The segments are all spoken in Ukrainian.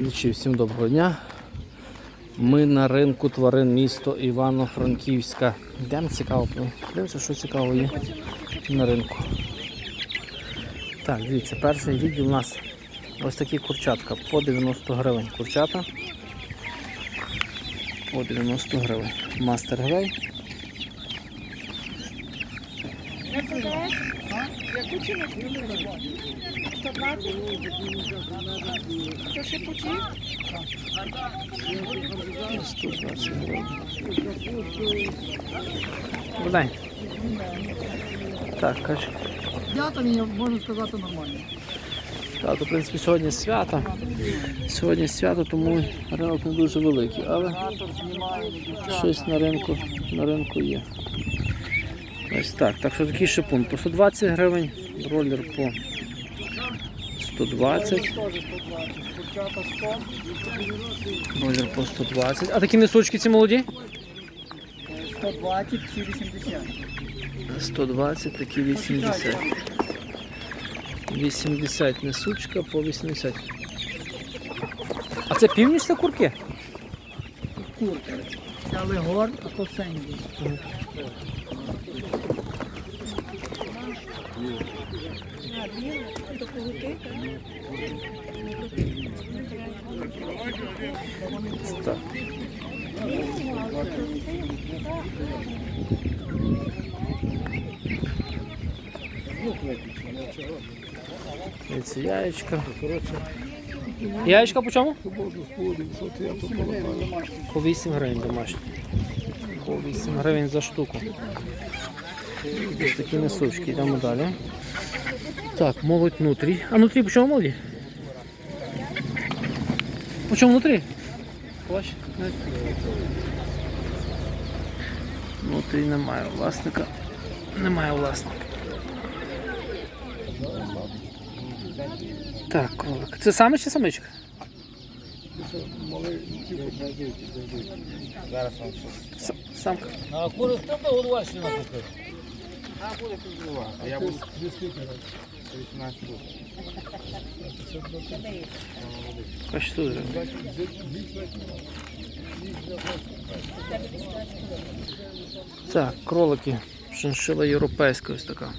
Глядачі, всім доброго дня. Ми на ринку тварин місто Івано-Франківська. Йдемо цікаво, подивимося, що цікаво є на ринку. Так, дивіться, перший відділ у нас ось такі курчатка по 90 гривень. Курчата по 90 гривень. Мастер грей. Не продаєш? Яку ціну? 120? То ще путі? 120 гривень. Добрий день. Так, каже. Дята мені, можна сказати, нормально. Так, то, в принципі, сьогодні свято. Сьогодні свято, тому ринок не дуже великий, але щось на ринку, на ринку є. Ось так. Так що такий шипун по 120 гривень, ролер по 120, Теж 120. Курчата 100, ролер по 120. А такі несучки ці молоді? 120, ці 80. 120, такі 80. 80 несучка по 80. А це північ це курки? Курка. Це легор, а то сенді. Так. Це яєчка. Яєчка по чому? По 8 гривень домашні. По 8 гривень за штуку. Ось такі несучки, йдемо далі. Так, молодь внутрі. А внутрі по чому молоді? По чому внутрі? Внутрі немає власника. Немає власника. Так, кролик. Це самець чи самичка? С- Самка. А кури хто би голова ще А буде тут голова. А я буду 18 штук. По 4 гривень. Так, кролики. Шиншила європейська ось така.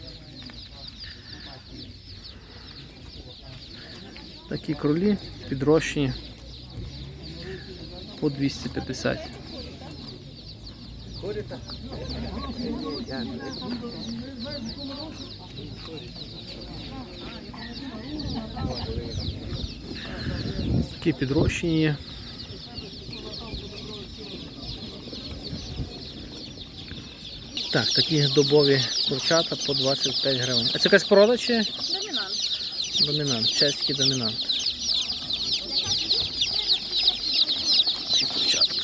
Такі кролі підрощені по 250. Такі підрощені є. Так, такі добові курчата по 25 гривень. А це якась порода чи Домінант. домінант? Чеський домінант. Ці курчатка.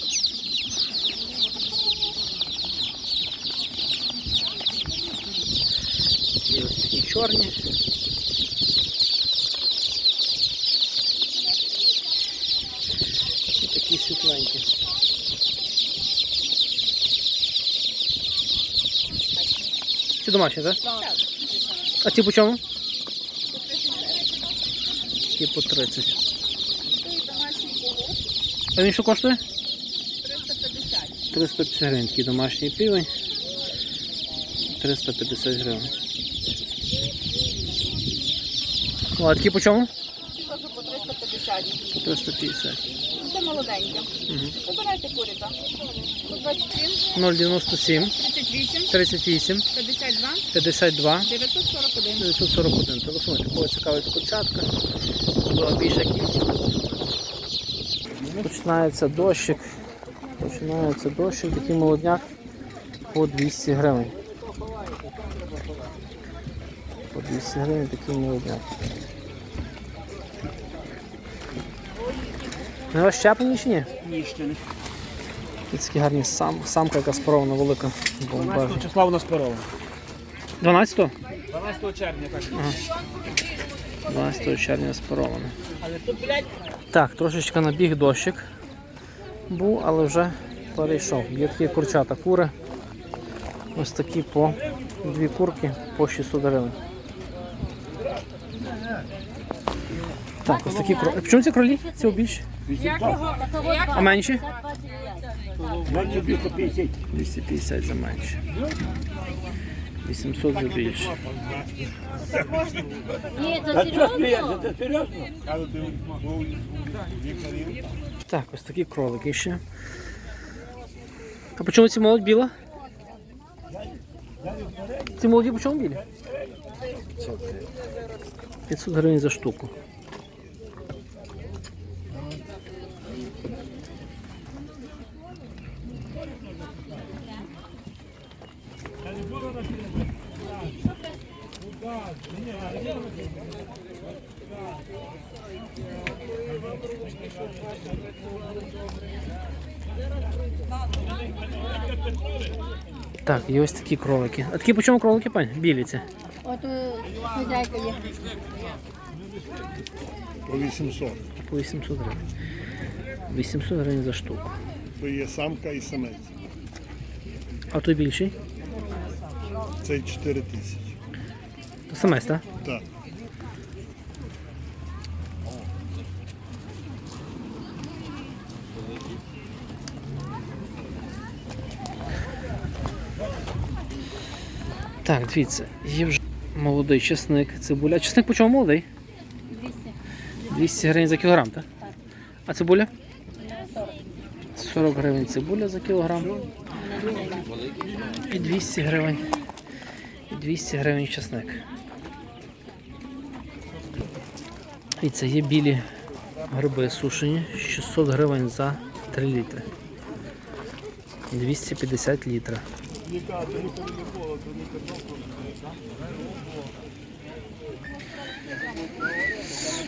І ось такі чорні. І такі світленькі. Ці домашні, так? Так. А ці по чому? Ці по 30. Той домашній кого? А він що коштує? 350. 350 гривень. Такий домашній півень. 350 гривень. А такі по чому? Теж по 350. По 350. Це молоденьке. Вибирайте курика. 127, 097 38, 38 52, 52 941. 941. Телефонуйте, кого цікавить курчатка. Була більша кількість. Починається дощик. Починається дощик, такий молодняк по 200 гривень. По 200 гривень такий молодняк. Не вас щеплені чи ні? Ні, ще не. Такі гарні сам, самка, яка спорована велика. Бомба. 12 числа у нас корова. 12-го? 12 червня, так. 12 червня спорована. Але тут, блядь, Так, трошечки набіг дощик був, але вже перейшов. Є такі курчата кури. Ось такі по дві курки по 600 гривень. Так, ось такі кролі. Чому ці кролі? Ці більші? А менші? 250 за менші. 800 за більше. Це серйозно? Так, ось такі кролики ще. А по чому ці молодь біла? Ці молоді по чому білі? 500 гривень за штуку. Так, є ось такі кролики. А такі по чому кролики, пань? Білі ці? От е, хазяйка є. По 800. По 800 гривень. 800 гривень за штуку. То є самка і самець. А той більший? Це 4 тисячі. Самець, так? Так. Так, дивіться, є вже молодий чесник, цибуля. Чесник по чому молодий? 200. 200 гривень за кілограм, так? А цибуля? 40 гривень цибуля за кілограм. І 200 гривень. І 200 гривень чесник. І це є білі гриби сушені. 600 гривень за 3 літри. 250 літра.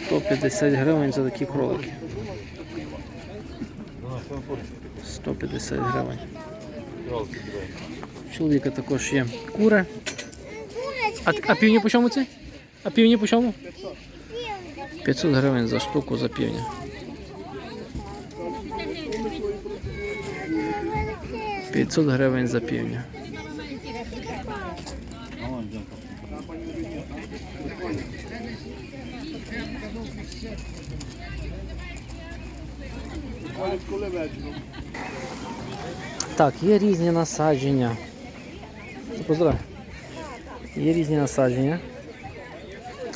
150 гривень за такі кролики. 150 гривень. Чоловіка також є кури. А, а півні по чому ці? А півні по чому? 500 гривень за штуку за півня. П'ятсот гривень за півня. Так, є різні насадження. Поздрав. Є різні насадження.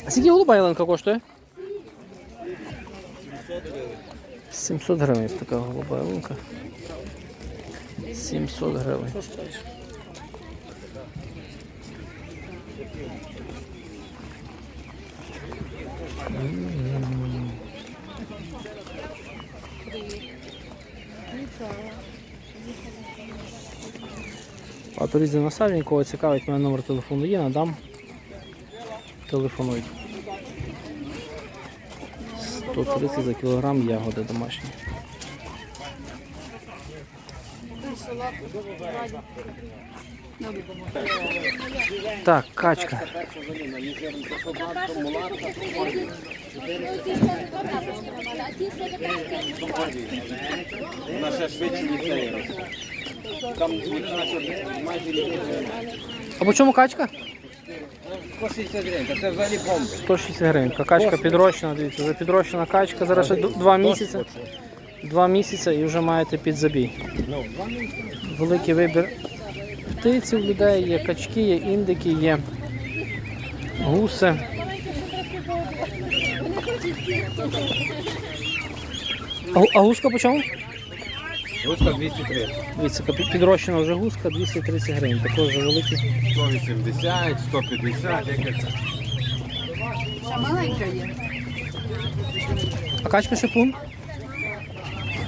А скільки голуба ялинка коштує? 700 гривень така голуба ялинка. 700 гривень. А то різні насадження, кого цікавить, мене номер телефону є, надам. Телефонуйте. 130 за кілограм ягоди домашні. Так, качка. Наша швидше літає. Там майже. А по чому качка? 160 гривень, це взагалі бомба. 160 гривень. Качка підрощена, дивіться, вже підрощена качка. Зараз ще два місяці. Два місяці і вже маєте під забій. Великий вибір птиці у людей, є качки, є індики, є гуси. А, а гуска по чому? Руска 230. Дивіться, підрощена вже гуска 230 гривень. Також вже великий. 180, 150, яке це. Ще маленька є. А качка шипун?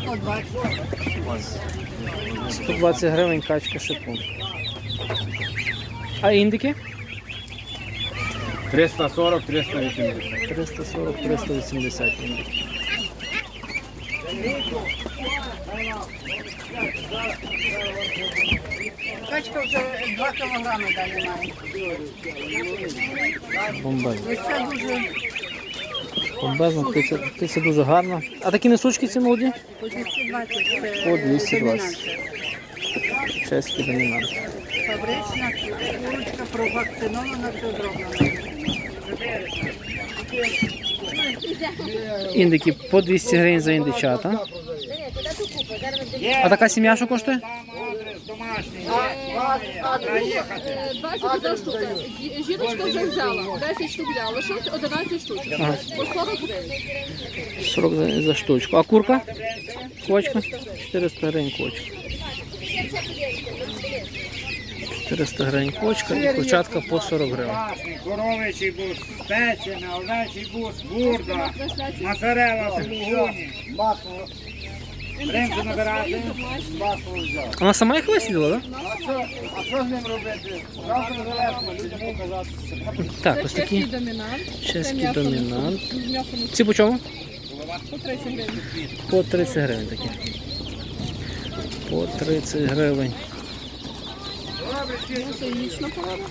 120. 120 гривень качка шипун. А індики? 340, 380. 340, 380 індики. Качка вже 2 кілограми далі має. Бомбезно. Ось це дуже Бомбезно, птиця, птиця дуже гарна. А такі несучки ці молоді? по 220. По 220. Чеські домінанти. Фабрична, курочка провакцинована, все зроблено. Індики по 200 гривень за індичата. А така сім'я що коштує? 21 штука. Жіночка вже взяла. 10 штук взяла. Лишилось 11 штук. По 40 гривень. 40 за, за штучку. А курка? Квочка? 400 гривень квочка. 400 гривень квочка і курчатка по 40 гривень. Коровичий бус, спечена, овечий бус, бурда, моцарела, сулугуні. Ринку набирати. Вона сама їх висиділа, так? А що з ним робити? Завтра залежно, людям казати. Так, ось чеський такі домінант. Чеський домінант. М'ясо Ці по чому? по 30 гривень. По 30 гривень такі. По 30 гривень. М'ясо порада.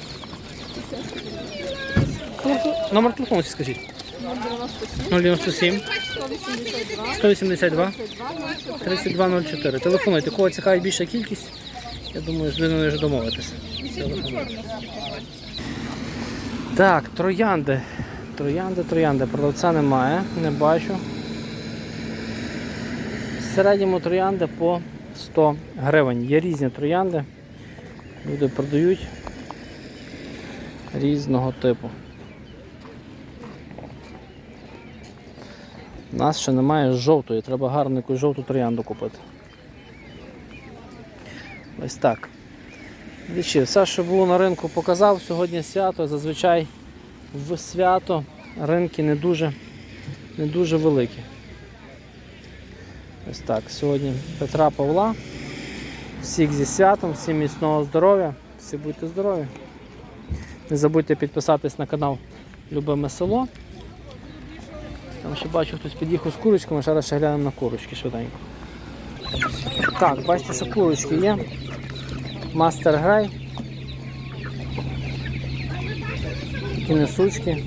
Номер телефону скажіть. 097, 097 182, 182 32, 3204. Телефонуйте. Кого цікавить більша кількість, я думаю, з людиною вже домовитися. Так, троянди. Троянди, троянди. Продавця немає, не бачу. В середньому троянди по 100 гривень. Є різні троянди. Люди продають різного типу. У нас ще немає жовтої, треба гарну жовту троянду купити. Ось так. Двічі, все, що було на ринку, показав. Сьогодні свято. Зазвичай в свято ринки не дуже, не дуже великі. Ось так. Сьогодні Петра Павла. Всіх зі святом, всім міцного здоров'я, всі будьте здорові. Не забудьте підписатись на канал Любиме село. Там ще бачу, хтось під'їхав з курочками, зараз ще глянемо на курочки швиденько. Так, бачите, що курочки є. Мастер Грай. Такі несучки.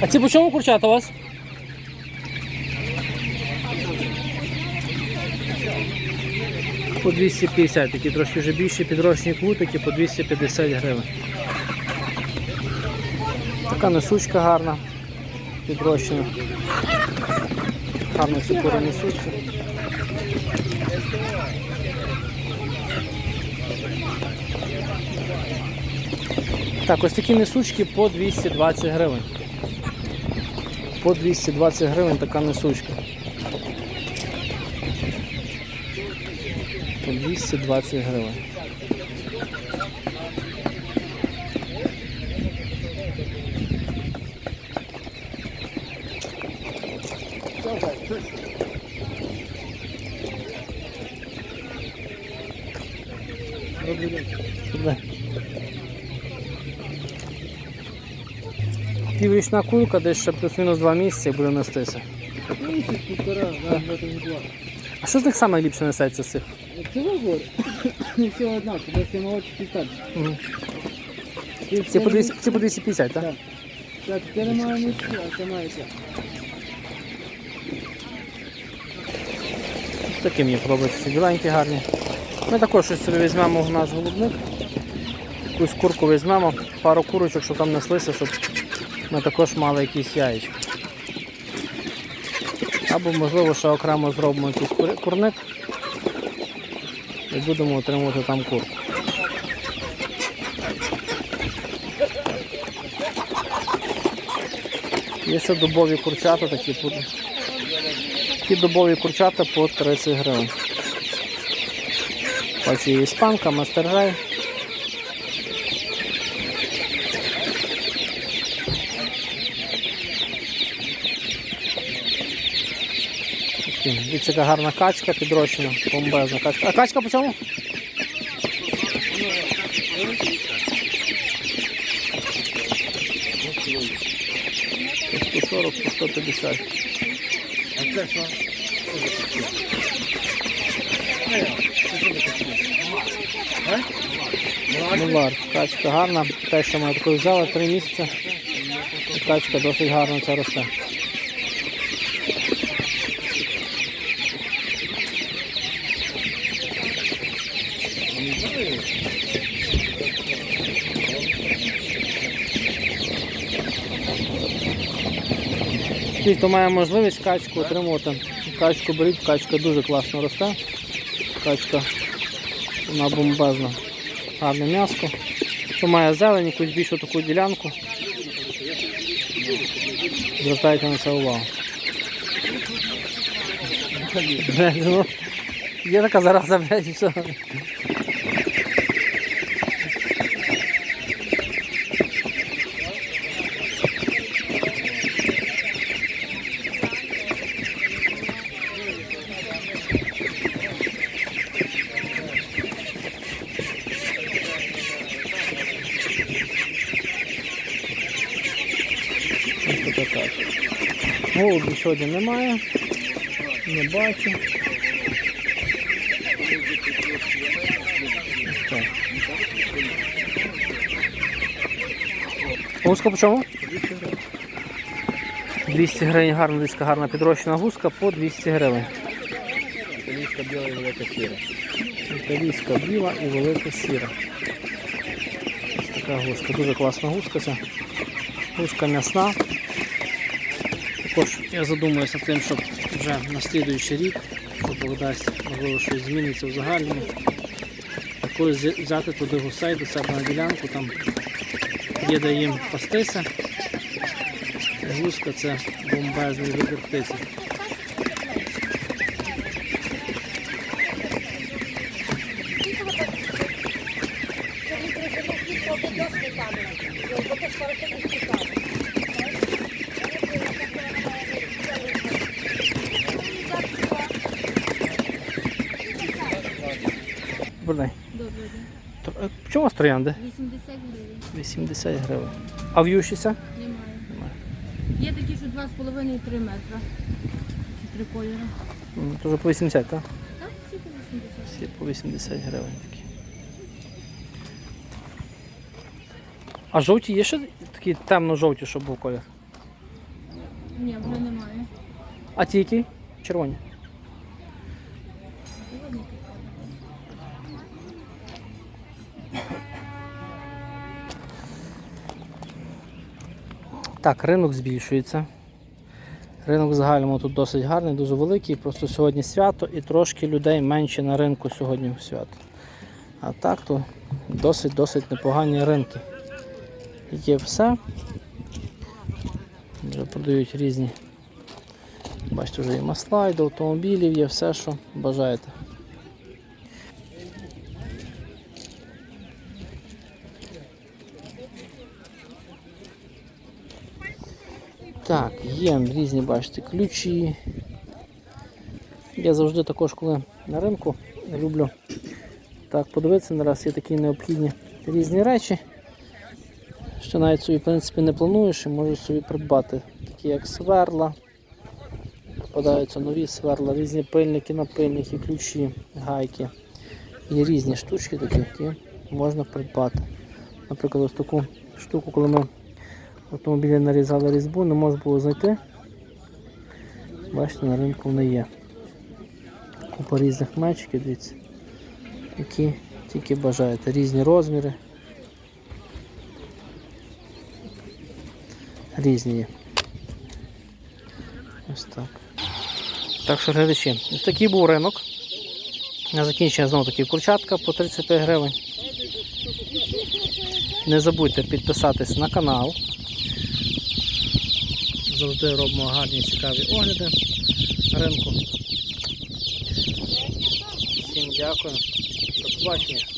А ці по чому курчата у вас? По 250, такі трошки вже більші підрощені квутики по 250 гривень. Така несучка гарна, підрощена. Гарно ці кури несуться. Так, ось такі несучки по 220 гривень. По 220 гривень така несучка. По 220 гривень. Піврічна кулька десь ще плюс-мінус 2 місяці буде нестися. Місяць, півтора, два. А що з них саме ліпше несеться з цих? Цього года. Не все однаково, десь молодший так. Мгм. Ці по 200 ці по 250, так? Так. Так, це немає нічого, а це мається. Такі мені подобаються ці біленькі гарні. Ми також щось собі візьмемо в наш голубник. Якусь курку візьмемо, пару курочок, щоб там неслися, щоб ми також мали якісь яєчка. Або можливо ще окремо зробимо якийсь курник і будемо отримувати там курку. Є ще дубові курчата такі Такі дубові курчата по 30 гривень. Бачу є іспанка, мастергай. Такі, Дивіться, яка гарна качка підрощена, бомбезна качка. А качка по чому? По 140, по 150. Мулар, качка гарна, те, що ми таку взяли 3 місяці. Качка досить гарно це росте. Ті, хто має можливість качку отримувати, качку беріть, качка дуже класно росте. Качка вона бомбезна. Гарне м'яско. Хто має зелень, якусь більшу таку ділянку. Звертайте на це увагу. Ну, Є така зараза, блядь, і все. Голубів сьогодні немає. Не бачу. Гуска по чому? 200 гривень гарна диска, гарна підрощена гуска по 200 гривень. Італійська біла і велика сіра. Італійська біла і велика сіра. Ось така гуска. Дуже класна гуска ця. Гуска м'ясна. Також я задумуюся тим, щоб вже на слідуючий рік, Бог дасть, можливо, щось зміниться в загальному. Також взяти туди гусей до себе на ділянку, там є де їм пастися. Гуска це бомбезний вибір птиці. Добрий день. Добрий день. Е, Чому вас троянди? 80 гривень. 80 гривень. А в'ющіся? Немає. Є такі, що 2,5 і 3 метра. Три кольори. М, Тоже по 80, так? Так, всі по 80. Всі по 80 гривень такі. А жовті є ще такі темно-жовті, щоб був колір? Ні, вже немає. А ті які? Червоні. Так, ринок збільшується. Ринок в загальному тут досить гарний, дуже великий. Просто сьогодні свято і трошки людей менше на ринку сьогодні в свято. А так то досить-досить непогані ринки. Є все. Вже продають різні. Бачите, вже і масла, і до автомобілів є все, що бажаєте. Так, є різні, бачите, ключі. Я завжди також, коли на ринку, люблю так подивитися, нараз є такі необхідні різні речі, що навіть собі, в принципі, не плануєш і можеш собі придбати, такі як сверла, попадаються нові сверла, різні пильники, напильники, ключі, гайки. Є різні штучки такі, які можна придбати. Наприклад, ось таку штуку, коли ми автомобілі нарізали різьбу, не можна було знайти. Бачите, на ринку вони є. Купа різних мечиків, дивіться, які тільки бажаєте. Різні розміри. Різні є. Ось так. Так що глядачі, ось такий був ринок. На закінчення знову таки курчатка по 35 гривень. Не забудьте підписатись на канал. Завжди робимо гарні цікаві огляди ринку. Всім дякую. До побачення.